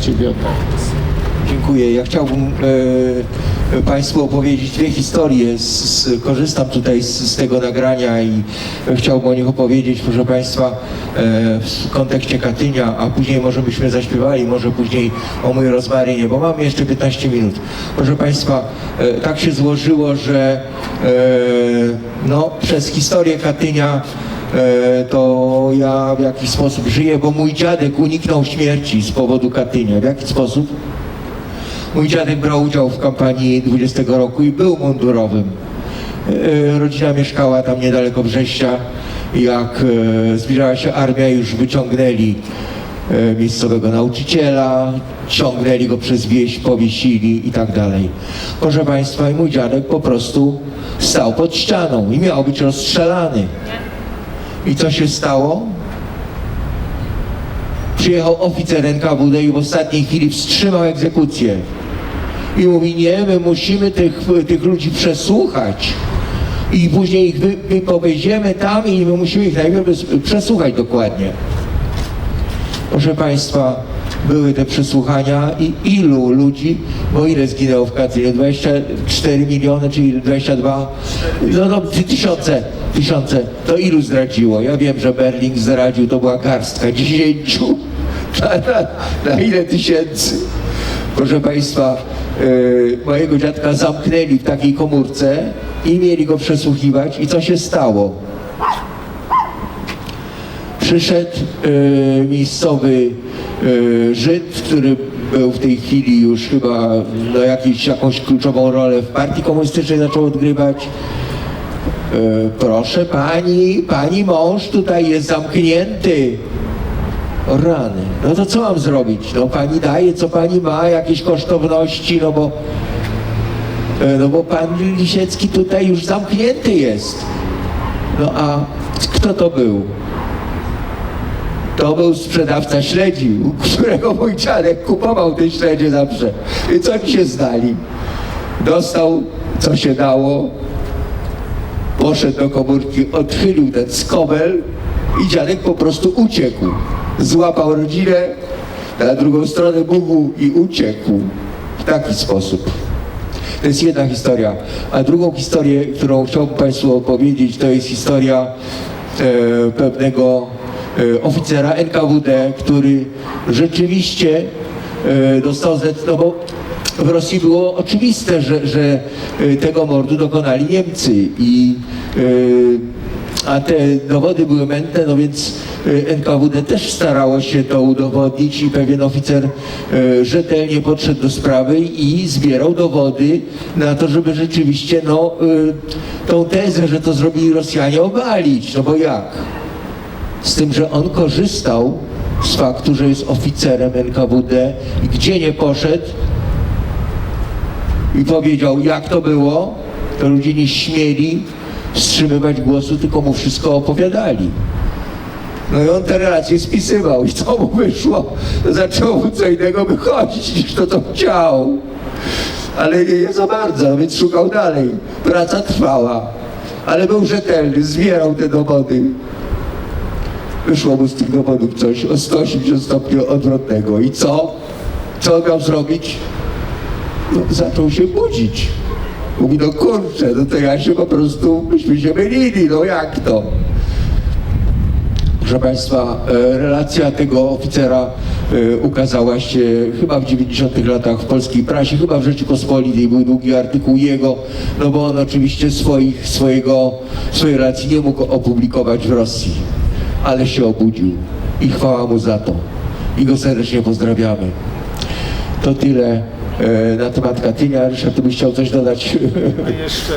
Ciebie. Dziękuję. Ja chciałbym e, Państwu opowiedzieć dwie historie. Z, z, korzystam tutaj z, z tego nagrania i chciałbym o nich opowiedzieć, proszę Państwa, e, w kontekście Katynia, a później może byśmy zaśpiewali, może później o mój rozmarynie, bo mamy jeszcze 15 minut. Proszę Państwa, e, tak się złożyło, że e, no, przez historię Katynia to ja w jakiś sposób żyję, bo mój dziadek uniknął śmierci z powodu Katynia. W jaki sposób? Mój dziadek brał udział w kampanii 20 roku i był mundurowym. E, Rodzina mieszkała tam niedaleko Brześcia. Jak e, zbliżała się armia, już wyciągnęli e, miejscowego nauczyciela, ciągnęli go przez wieś, powiesili i tak dalej. Proszę Państwa, mój dziadek po prostu stał pod ścianą i miał być rozstrzelany. I co się stało? Przyjechał oficer NKWD i w ostatniej chwili wstrzymał egzekucję. I mówi, nie, my musimy tych, tych ludzi przesłuchać. I później ich wy, wypowiedziemy tam i my musimy ich najpierw przesłuchać dokładnie. Proszę Państwa, były te przesłuchania i ilu ludzi, bo ile zginęło w Katyniu? 24 miliony, czyli 22, no, no ty- tysiące, tysiące. To ilu zdradziło? Ja wiem, że Berling zdradził, to była garstka, 10 na, na, na ile tysięcy? Proszę Państwa, yy, mojego dziadka zamknęli w takiej komórce i mieli go przesłuchiwać i co się stało? przyszedł e, miejscowy Żyd, który był w tej chwili już chyba no, jakiś, jakąś kluczową rolę w partii komunistycznej zaczął odgrywać. E, proszę pani, pani mąż tutaj jest zamknięty. Rany, no to co mam zrobić? No pani daje, co pani ma, jakieś kosztowności, no bo, e, no bo pan Lisiecki tutaj już zamknięty jest. No a kto to był? To był sprzedawca śledzi, u którego mój dziadek kupował te śledzie zawsze. I co ci się zdali? Dostał, co się dało, poszedł do komórki, odchylił ten skobel i dziadek po prostu uciekł. Złapał rodzinę, na drugą stronę Bugu i uciekł. W taki sposób. To jest jedna historia. A drugą historię, którą chciałbym Państwu opowiedzieć, to jest historia e, pewnego oficera NKWD, który rzeczywiście e, dostał, zec- no bo w Rosji było oczywiste, że, że e, tego mordu dokonali Niemcy i e, a te dowody były mętne, no więc e, NKWD też starało się to udowodnić i pewien oficer e, rzetelnie podszedł do sprawy i zbierał dowody na to, żeby rzeczywiście no, e, tą tezę, że to zrobili Rosjanie obalić. No bo jak? Z tym, że on korzystał z faktu, że jest oficerem NKWD i gdzie nie poszedł i powiedział, jak to było, to ludzie nie śmieli wstrzymywać głosu, tylko mu wszystko opowiadali. No i on te relacje spisywał i co mu wyszło, to zaczęło mu co innego wychodzić niż to, co chciał. Ale nie, nie za bardzo, więc szukał dalej. Praca trwała, ale był rzetelny, zbierał te dowody. Wyszło mu z tych dowodów coś o 180 stopni odwrotnego. I co? Co miał zrobić? No, zaczął się budzić. Mówi, no kurczę, no to ja się po prostu, myśmy się mylili, no jak to? Proszę Państwa, e, relacja tego oficera e, ukazała się chyba w 90 latach w polskiej prasie, chyba w Rzeczypospolitej był długi artykuł jego, no bo on oczywiście swoich, swojego, swojej relacji nie mógł opublikować w Rosji, ale się obudził i chwała mu za to. I go serdecznie pozdrawiamy. To tyle e, na temat Katynia. Ryszard, ty byś chciał coś dodać? A jeszcze